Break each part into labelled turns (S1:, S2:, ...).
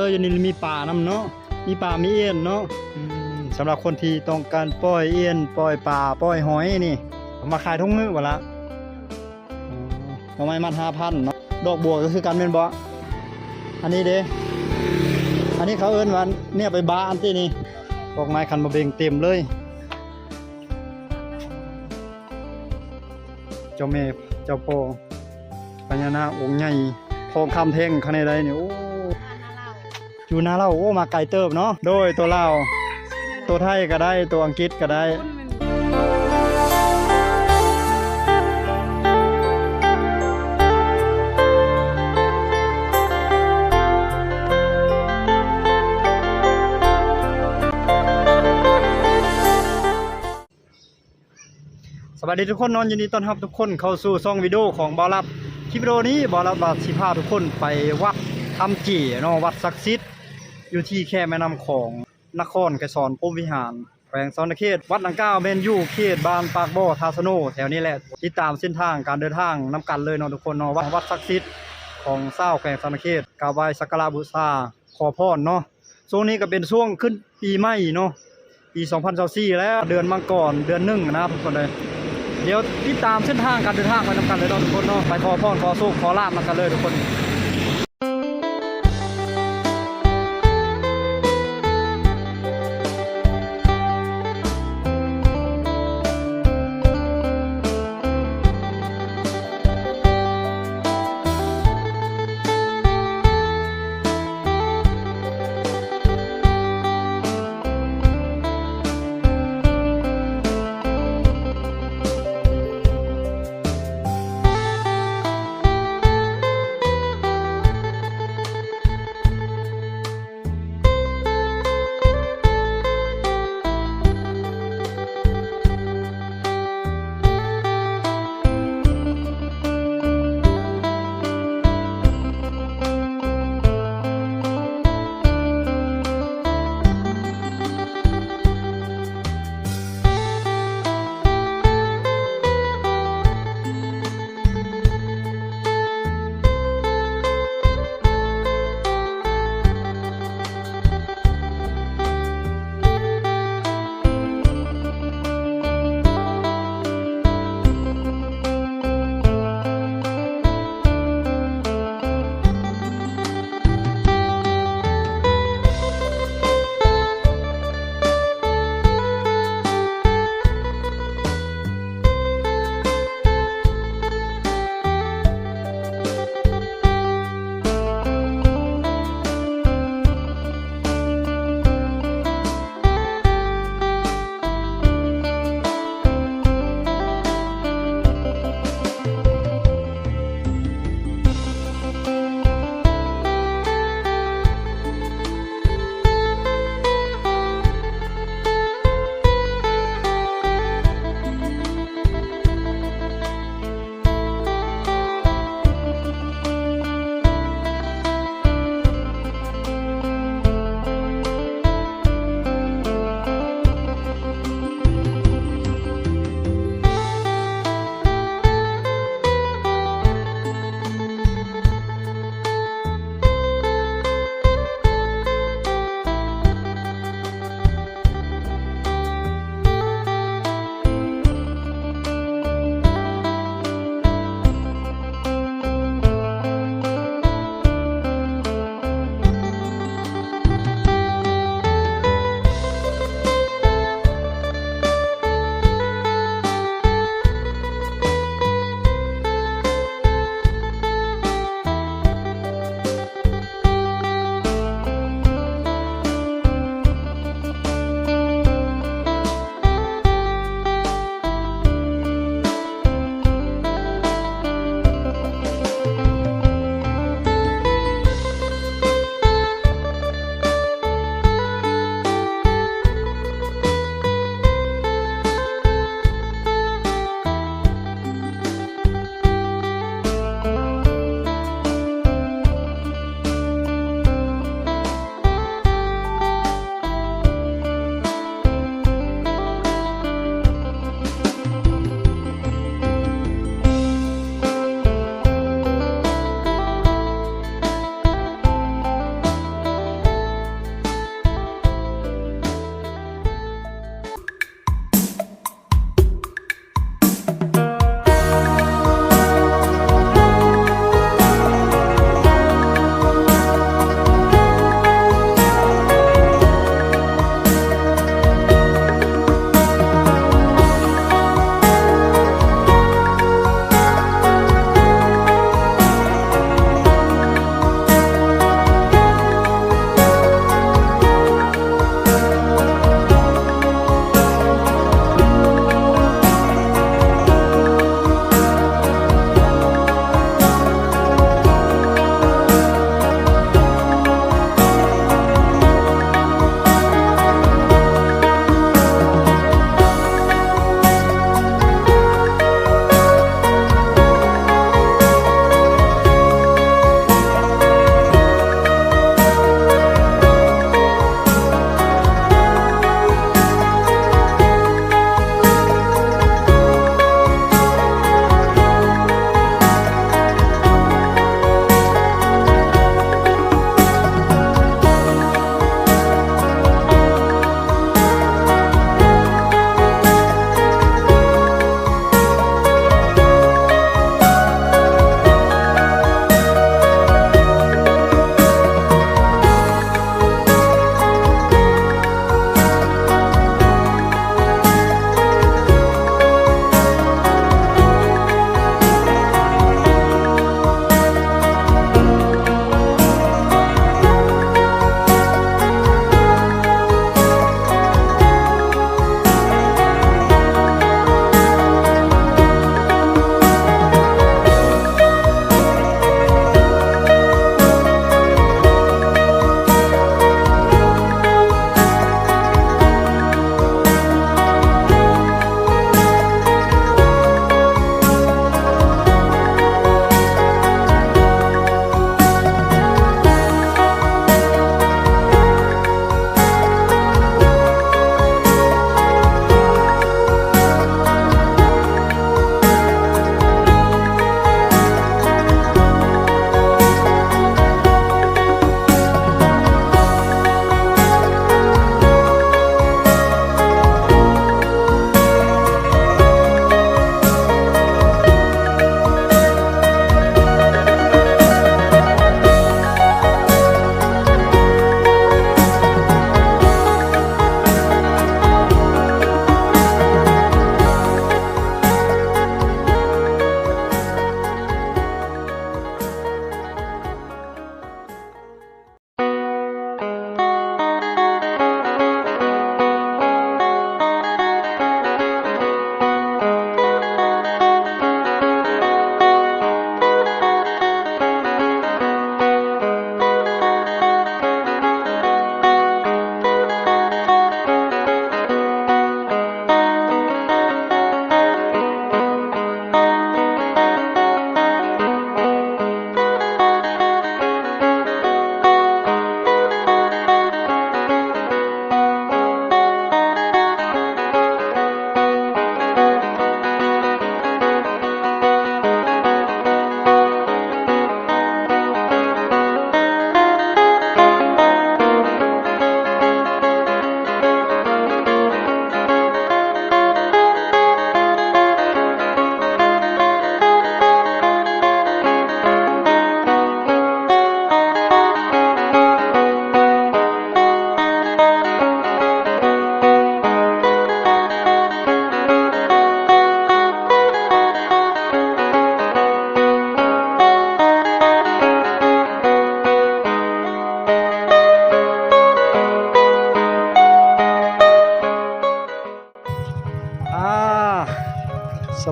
S1: ออยู่นี่มีป่านํเนาะมีป่ามีเอียนเนาะสำหรับคนที่ต้องการปล่อยเอียนปล่อยปลาปล่อยหอยนี่มาขายทุกมื้อบ่ละอ๋อเอาไม้มัด5,000เนาะดอกบัวก็คือกันแม่นบ่อันนี้เด้อันนี้เขาเอิ้นว่าเนี่ยไปบาอันที่นี่ดอกไม้คันมาเบ่งเต็มเลยเจ้าแม่เจ้าพ่อพญานาคองค์ใหญ่ทองคำแท่งข้างในใดเนี่โอ้ อยู่หน้าเราโอ้มาไกลเติบเนาะโดยตัวเราตัวไทยก็ได้ตัวอังกฤษก็ได้สวัสดีทุกคนนอนยินดีต้อนรับทุกคนเข้าสู่ช่องวิดีโอของบอลับคลิปวิดีโอนี้บอลับบาสิพาทุกคนไปวัดทำจีเนาะวัดศักดิ์สิทธิ์ อยู่ที่แค่แม่น้ำของนครไกรสอนปุมวิหารแขวงสอนเขต วัดหลังก้าวเมนยูเขตบานปากบ่อทาสโน แถวนี้แหละติดตามเส้นทางการเดินทางน้ำกันเลยเนาะทุกคนเนาะวัดวัดศักดิ์สิทธิ์ของเศร้าแขวงสอนเขตกราบไหว้สักการะบูชาขอพรเนาะช่วงนี้ก็เป็นช่วงขึ้นปีใหม่เนาะปี 2024แล้วเดือนมังกรเดือนหนึ่งนะครับทุกคนเลยเดี๋ยวติดตามเส้นทางการเดินทางไปนำกันเลยเนาะทุกคนเนาะไปขอพรขอโชคขอลาบนำกันเลยทุกคน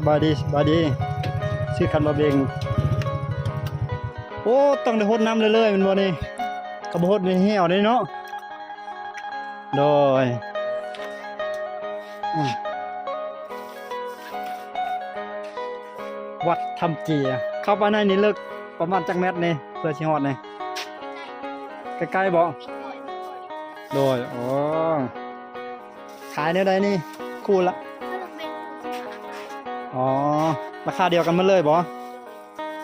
S1: บายดีสบายดีชื่อคันบะเบงโอ้ต้องได้หดน้ำเรื่อยๆมันบ่นี่กระบหดในเหี่ยวนี่เนาะโดยอืมวัดทำเจียเข้าไปในนี้เลิกประมาณจักเมตรนี่เพื่อสิฮอดนี่ใกล้ๆบ่โดยอ๋อขายแนวใดนี่ คู่ละ อ๋อ ราคาเดียวกันหมาเลยบ่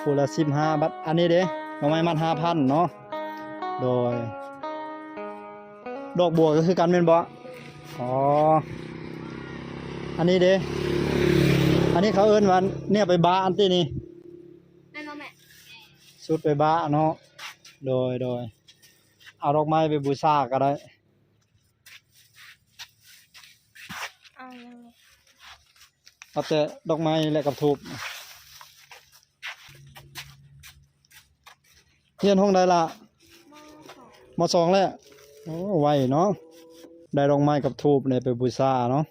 S1: คู่ละสิบห้าบาท อันนี้เด้ดอกไม้มันห้าพันเนาะ โดย ดอกบัวก็คือกันเป็นบ่อ๋อ อันนี้เด้อันนี้เขาเอิ้นว่าเนี่ยไปบ้าอันที่นี่
S2: นั่นเนาะแม่
S1: สุดไปบ้าเนาะ โดย โดย เอาดอกไม้ไปบูชาก็ได้
S2: เอายังไง
S1: เอาแต่ดอกไม้และกับทูบเฮียนห้องใดละ
S2: มสอง
S1: แล้วโอ้ไวเนาะได้ดอกไม้กับทูบเนี่ยไปบูชาเนาะ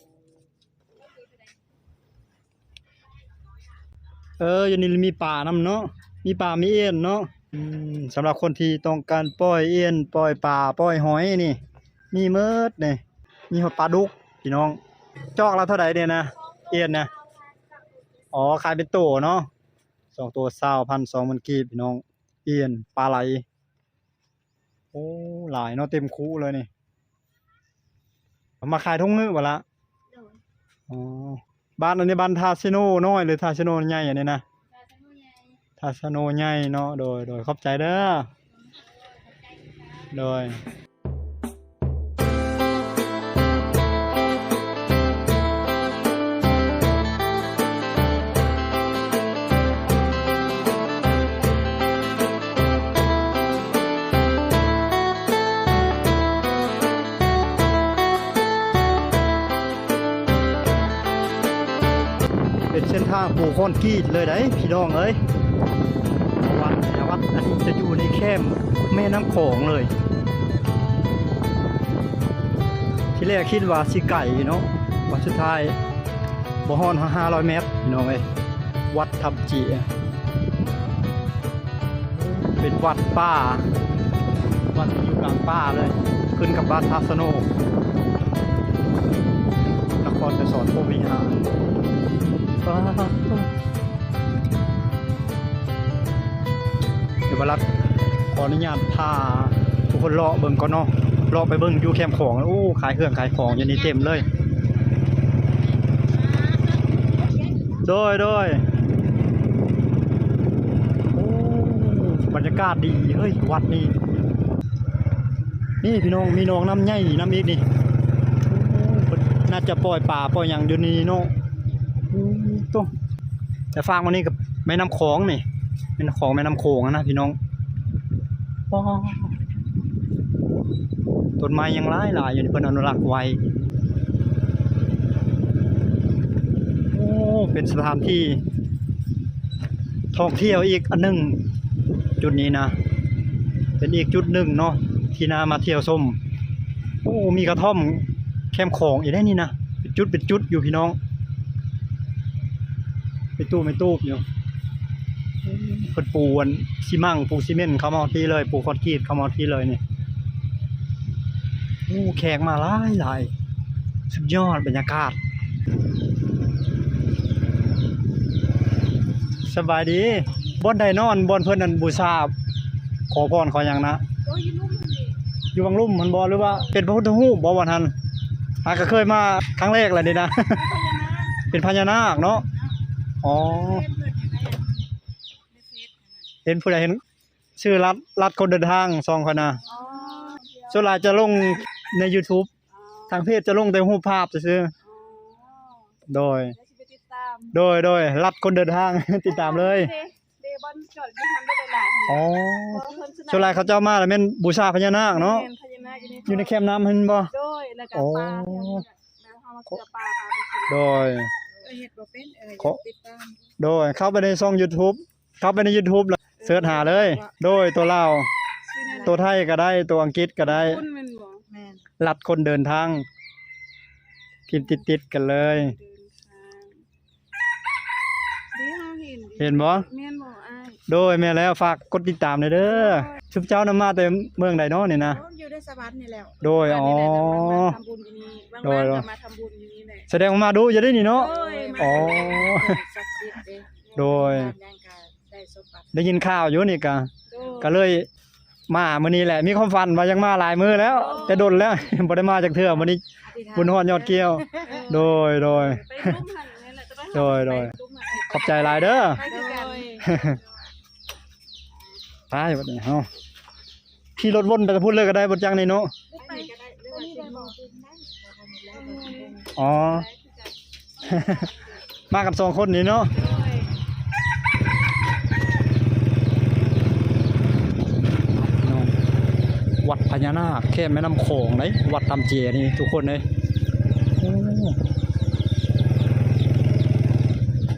S1: เอออยู่นี่มีป่านํเนาะมีป่ามีเอ็นเนาะอืมสำหรับคนที่ต้องการปล่อยเอ็นปล่อยป่าปล่อยหอยนี่ มีเมิดนี่มีหอยปลาดุกพี่น้อง จอกละเท่าไหร่เนี่ยนะเอ็นนะ อ๋อขายเป็นโตเนาะสองตัวเศร้าพันสองมันกีบพี่น้อง เอียนปลาไหล โอ้หลายเนาะเต็มคูเลยนี่เอามาขายทุ่งมือบ่ละ
S2: โดน
S1: อ๋อบ้านอันนี้บ้านทาซิโนน้อยหรือทาซิโนใหญ่อันนี้นะ
S2: ดาจังใหญ่
S1: ทาซิโนใหญ่เนาะโดยโดยขอบใจเด้อโดย เป็นเส้นทางปูคอนกรีตเลยได้พี่น้องเอ้ยวัดนี่วัดอันนี้จะอยู่ในแคมแม่น้ำโขงเลย ที่แรกคิดว่าสิไก่เนาะวันสุดท้ายบ่ฮอนห้าร้อยเมตรพี่น้องเอ้ยวัดทับจีเป็นวัดป่าวัดอยู่กลางป่าเลย ขึ้นกับบ้านทัสโนนครจะสอนพวกวิหาร เดี๋ยวบรัดขออนุญาตพาทุกคนเลาะเบิ่งก่อนเนาะเลาะไปเบิ่งอยู่แคมป์ของโอ้ขายเครื่องขายของอยู่นี่เต็มเลยโดยโดยโอ้บรรยากาศดีเฮ้ยวัดนี่นี่พี่น้องมีน้องน้ำใหญ่น้ำอีกนี่นน่าจะปล่อยป่าปล่อยอย่างเดี๋ยวนี้เนาะ อืมตัวแต่ฟางวันนี้กับแม่น้ำโขงนี่เป็นของแม่น้ำโขงนะพี่น้องต้นไม้ยังหลายหลายอยู่ที่เพิ่นอนุรักษ์ไว้โอ้เป็นสถานที่ท่องเที่ยวอีกอันหนึ่งจุดนี้นะ เป็นอีกจุดหนึ่งเนาะที่นามาเที่ยวชมโอ้มีกระท่อมแคมของอีกได้นี่นะเป็นจุดเป็นจุดอยู่พี่น้อง ไปตู้ไม่ตู้อยู่เพิ่นปูอันซีมั่งปูซีเมนต์เขามาเอาที่เลยปูคอนกรีตเขามาเอาที่เลยนี่โอ้แขกมาหลายหลายสุดยอดบรรยากาศ สบายดีบ่อนใดนอนบ่อนเพิ่นนั่นบูชาขอพรขอหยังนะ
S2: โอ้ยยุ่งมันดิ
S1: อยู่บางลุ่มมันบ่หรือว่า เป็นพระพุทธรูปบ่วันทันอาก็เคยมาครั้งแรกเลยนี่นะ เป็นพญานาคเนาะ อ๋อ เห็นผู้ใดเห็น ชื่อรัดรัดคนเดินทางซองคนนะ
S2: อ๋อ
S1: ส่วนหลายจะลงใน YouTube ทางเพจจะลงแต่รูปภาพซื่อๆโดย
S2: แล้วสิไปติดตาม
S1: โดยโดยรัดคนเดินทาง ติดตามเลย
S2: เดบอนจอดที่ทำได้หลายๆ
S1: อ๋อส่วนหลายเขาเจ้ามาแล้วแม่นบูชาพญานาคเนาะ
S2: แม่พญานาคอยู่ใน
S1: อยู่ในแคมป์น้ำเห็นบ่
S2: โดยแล้วก็
S1: โอ้
S2: ปลาแถวนี้แล้วเฮามาเสือปลาปลาไปกิน
S1: โดย
S2: เออเฮ็ดบ่เป็นเออ
S1: ขอ
S2: ติดตาม
S1: โดยเข้าไปในช่อง YouTube เข้าไปใน YouTube แล้วเสิร์ชหาเลย โดยตัวลาว
S2: ชื่อนั่น
S1: ตัวไทยก็ได้ตัวอังกฤษก็ได้
S2: คุณแม่นบ่แม่น
S1: รัดคนเดินทางพิมพ์ติดๆกันเลย
S2: เดินทาง
S1: เห็นบ่
S2: แม่นบ่อ้าย
S1: โดยแม่แล้วฝากกดติดตามหน่อยเด้อชุบเจ้านำมาแต่เมืองใดเนาะนี่นะ
S2: โอ้อยู่ในสวรรค์นี่แล้ว
S1: โดยอ๋อ
S2: ทำบุญอยู่นี่บาง
S1: โดย
S2: วันก็มาทำบุญอยู่นี่ แหละ
S1: แสดงว่ามาดูจะได้นี่เนาะ
S2: โอ้ยมา
S1: อ๋อ
S2: ศักดิ์สิทธิ์เด้
S1: โดย
S2: งานยังก็ได้สมบัติ
S1: ได้ยินข่าวอยู่นี่กะ
S2: โดย
S1: ก็เลยมามื้อนี้แหละ มีความฝันว่ายังมาหลายมื้อแล้ว แต่ดนแล้ว บ่ได้มาจากเทื่อมื้อนี้
S2: อธิษฐาน
S1: บุญฮอดยอดเกี้ยว โดยโดย
S2: ไปรุ่มหันนี่แหละจะไป
S1: โดยโดย
S2: ไปรุ่มหัน
S1: ขอบใจหลายเด้อ
S2: ไปคือกัน
S1: ไปบัดนี้เฮาขี่รถวนไปจะพูดเลยก็ได้บ่จังนี่เนาะ
S2: ไปก็ได้หรือว่าสิบ่
S1: อ๋อ มากันสองคนนี่เนาะวัดพญานาคแค่แม่น้ำโขงเลยวัดตำเจนี่ทุกคนเลย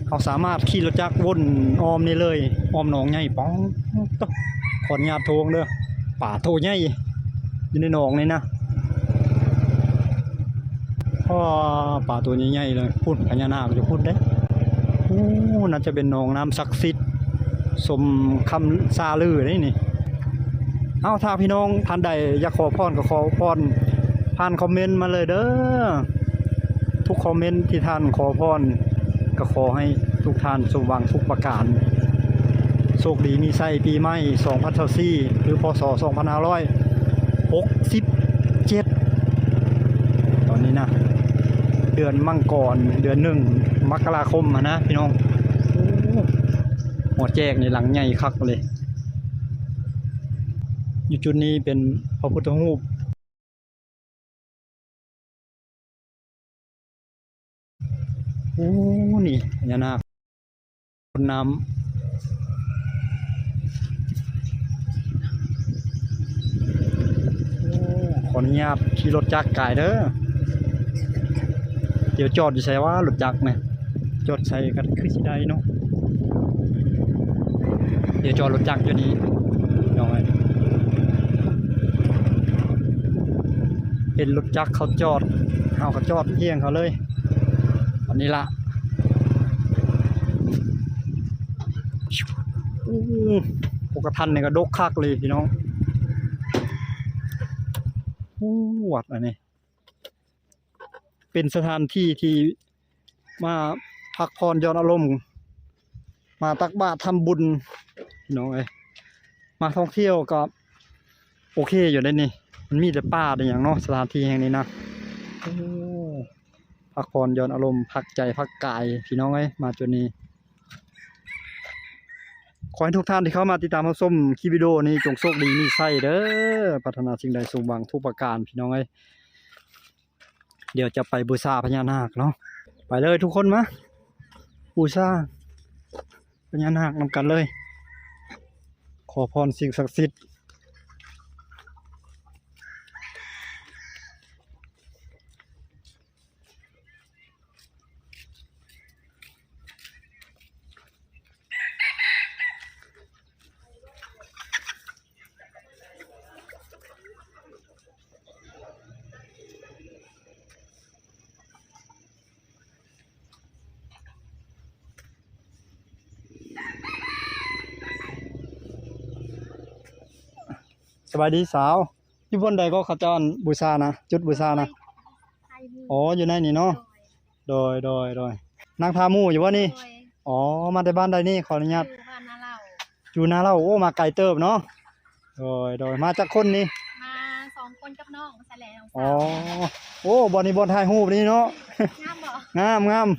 S1: เขาสามารถขี่รถจักรวนออมนี่เลยออมหนองใหญ่ป้องต๊อกขอนุญาตโทงเด้อป่าโทใหญ่อยู่ในหนองนี่นะ พ่อป่าตัวใหญ่ๆเลยพูดพญานาคจะพูดได้โอ้น่าจะเป็นหนองน้ำศักดิ์สิทธิ์สมคำซาลือได้นี่เอาถ้าพี่น้องท่านใดอยากขอพรก็ขอพรผ่านคอมเมนต์มาเลยเด้อทุกคอมเมนต์ที่ท่านขอพรก็ขอให้ทุกท่านสมหวังทุกประการโชคดีมีไส้ปีใหม่2024หรือพศ 2567 ตอนนี้นะ เดือนมังกรเดือนหนึ่งมกราคมนะพี่น้องหัวแจกในหลังใหญ่คักเลย อยู่จุดนี้เป็นพระพุทธรูปโอ้นี่พญานาคคนน้ำขออนุญาตขี่รถจักรกายเด้อ ดี๋ยวจอดอยู่ใส่ว่ารถจักรเนี่ยจอดใส่กันคือสิได้เนาะเดี๋ยวจอดรถจักรอยู่นี้น้อยเห็นรถจักรเขาจอดเอาเขาจอดเที่ยงเขาเลยอันนี้ละปกทันเนี่ยก็ดกคักเลยพี่น้องอู้วัดอันนี้ เป็นสถานที่ที่มาพักผ่อนย้อนอารมณ์ มาตักบาตรทำบุญน้องเอ้ยมาท่องเที่ยวก็โอเคอยู่ได้นี่ มันมีแต่ป่าแต่อย่างเนาะสถานที่แห่งนี้นะโอ้พักผ่อนย้อนอารมณ์พักใจพักกายพี่น้องเอ้มาจุดนี้ ขอให้ทุกท่านที่เข้ามาติดตามรับชมคลิปวิดีโอนี้จงโชคดีมีไส้เด้อปรารถนาสิ่งใดสมหวังทุกประการพี่น้องเอ้ เดี๋ยวจะไปบูชาพญานาคเนาะไปเลยทุกคนมาบูชาพญานาคนำกันเลย ขอพรสิ่งศักดิ์สิทธิ์ สบายดีสาวอยู่บนใดก็เขาจรบูชานะจุดบูชานะอ๋ออยู่ในนี่เนาะโดยโดยโดยนางพาหมู่อยู่ว่านี่อ๋อมาแต่บ้านใดนี่ขออนุญาต
S3: อยู่บ้านนาเรา
S1: อยู่นาเราโอ้มาไกลเติบเนาะโดยโดยมาจากคนนี่
S3: มาสองคนกับน้องแสลง
S1: อ๋อโอ้บอลนี่บอลถ่ายรูปนี่เนาะ
S3: งามบอก
S1: งามงาม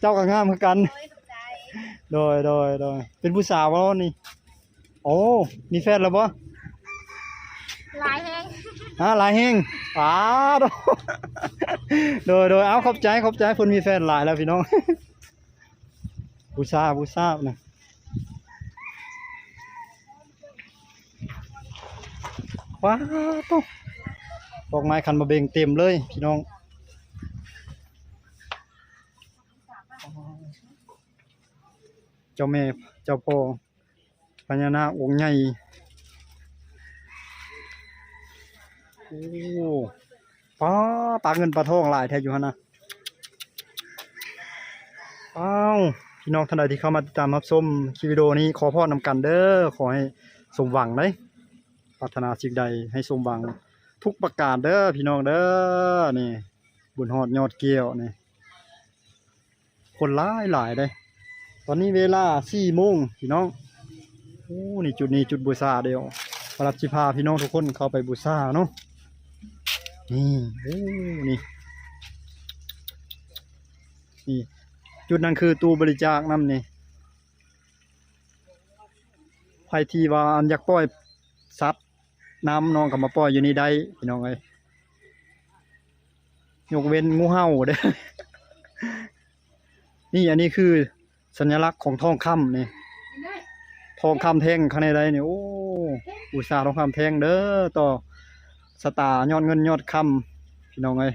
S1: เจ้าก็งามเหมือนกัน
S3: โอ้ยถูกใจ
S1: โดยโดยโดยเป็นผู้สาวแล้วนี่ โอ้ มีแฟนแล้วบ่
S3: ห ลายแห้ง
S1: ฮะหลายแหงอ้าโดโดยโดยเอาขอบใจขอบใจเพิ่นมีแฟนหลายแล้วพี่น้องผู้ทราบผู้ทราบนะว้าตุ๊ดอกไม้คันมาเบงเต็มเลยพี่น้องเจ้าแม่เจ้าพ่อพญานาคองค์ใหญ่ โอ้ป้าปลาเงินปลาทองหลายแท้อยู่ฮะนะอ้าวพี่น้องท่านใดที่เข้ามาติดตามรับชมคลิปวิดีโอนี้ขอพรนำกันเด้อขอให้สมหวังได้ปรารถนาสิ่งใดให้สมหวัง ทุกประการเด้อพี่น้องเด้อนี่ บุญฮอดยอดเกี่ยวนี่คนหลายหลายเด้ตอนนี้เวลาสี่โมงพี่น้องโอ้นี่จุดนี้จุดบูชาเดียวพระรับจิพาพี่น้องทุกคนเข้าไปบูชาเนาะ นี่โอ้นี่นี่ จุดนั้นคือตู้บริจาคน้ำนี่ใครที่ว่าอันอยากปล่อยสัตว์น้ำน้องก็มาปล่อยอยู่นี่ได้พี่น้องเอ้ยยกเว้นงูเห่าเด้นี่อันนี้คือสัญลักษณ์ของทองคำนี่ทองคำแท่งข้างในใดนี่โอ้อุตสาห์ทองคำแท่งเด้อต่อ สตาร์ยอดเงินยอดคำพี่น้องเอ้ย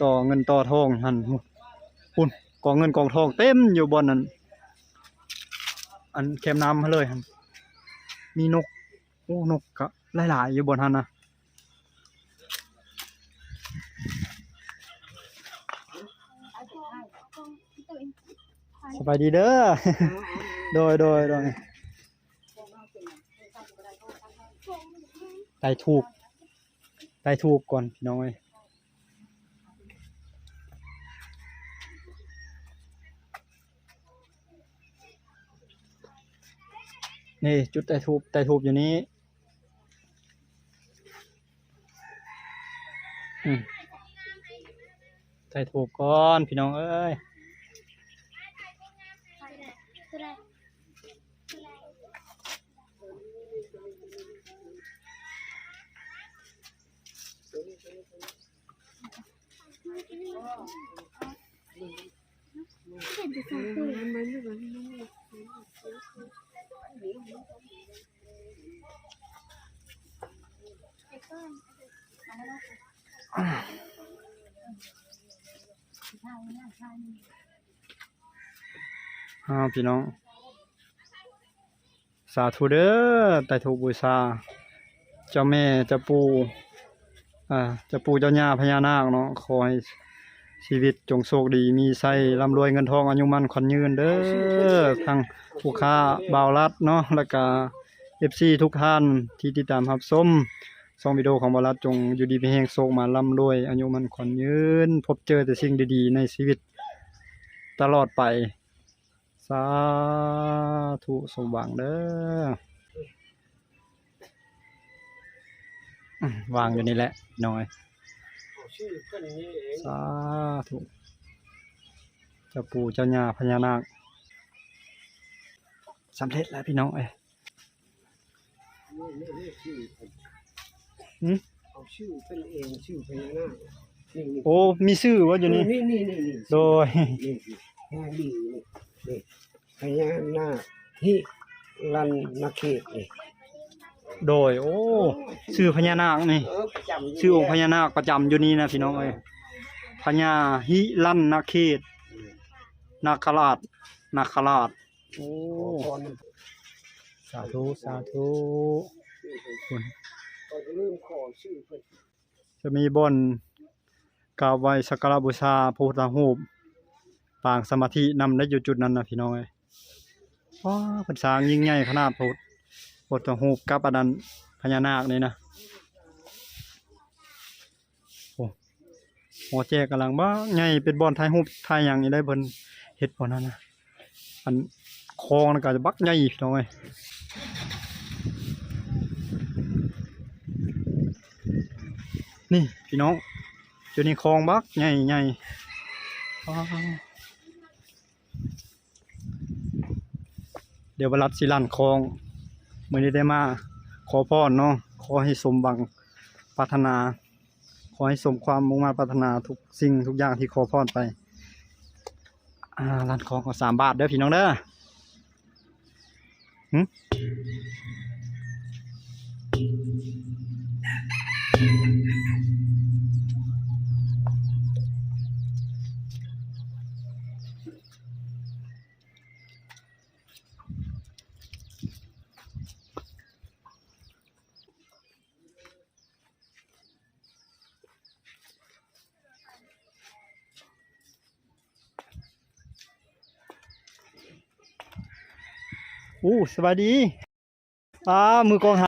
S1: ต่อเงินต่อทองหันปุ่นกองเงินกองทองเต็มอยู่บนนั้นอันแคมน้ำมาเลยหันมีนกโอ้นกก็หลายๆอยู่บนหันนะสบายดีเด้อ โดยโดยโดย ไต่ถูกไต่ถูกก่อนพี่น้องเอ้ยนี่จุดไต่ถูกไต่ถูกอยู่นี้อืมไต่ถูกก่อนพี่น้องเอ้ย อ้าวพี่น้อง สาธุเด้อไต่ถูกบูชา เจ้าแม่เจ้าปู่ อ่าจ้าปู่เจ้าย่าพญานาคเนาะขอให้ชีวิตจงโชคดีมีไส้ร่ำรวยเงินทองอายุมั่นขวัญยืนเด้อทั้งผู้ค้าบ่าวรัดเนาะแล้วก็เอฟซีทุกท่านที่ติดตามรับชมซองวิดีโอของบ่าวรัดจงอยู่ดีมีแห่งโชคมาร่ำรวยอายุมั่นขวัญยืน พบเจอแต่สิ่งดีๆ ในชีวิตตลอดไป สาธุสมหวังเด้อ วางอยู่นี่แหละน้อย
S4: ชื่อเพิ่นนี่เอง
S1: สาธุเจ้าปู่เจ้าย่าพญานาคสำเร็จแล้วพี่น้องเอ้ย
S4: นี่นี่นี่ชื่อเพิ่น
S1: หืม
S4: เอาชื่อเพิ่นเองชื่อพญานาคนี่นี่
S1: โอ้มีชื่อว่าอยู่นี่
S4: นี่นี่นี่นี่
S1: โดย
S4: นี่นี่พญาดีนี่นี่พญานาคที่ลันนาเขตนี่
S1: โดย โอ้ชื่อพญานาคนี่
S4: เออประจำ
S1: ชื่อองค์พญานาคประจำอยู่นี่นะพี่น้องเอ้ยพญาหิลันนาเขตนาคราชนาคราชโอ้
S4: ขอพรมัน
S1: สาธุสาธุคุณ
S4: ก็จะเริ่มขอชื่อเพิ่น
S1: จะมีบอนกราบไหว้สักการะบูชาพระพุทธรูปปางสมาธินำได้อยู่จุดนั้นนะพี่น้องเอ้ยว้าเพิ่นสร้างยิ่งใหญ่ขนาดพระ พุทธรูกับอันนั้นพญานาคนี่นะโอ้หอแจกกำลังบ้าใหญ่เป็นบอนถ่ายรูปถ่ายหยังนี่ได้เพิ่นเฮ็ดบ่นั่นนะอันคลองก็จะบักใหญ่พี่น้องเอ้ยนี่พี่น้องอยู่ในคลองบักใหญ่ใหญ่เดี๋ยวบรัดสิลันคลอง มื่อนี้ได้มาขอพรเนาะขอให้สมบังปรารถนา ขอให้สมความมุ่งมาปรารถนาทุกสิ่งทุกอย่างที่ขอพรไปอ่าลันของก็สามบาทเด้อพี่น้องเด้อ สวัสดีอ่ามือกองหา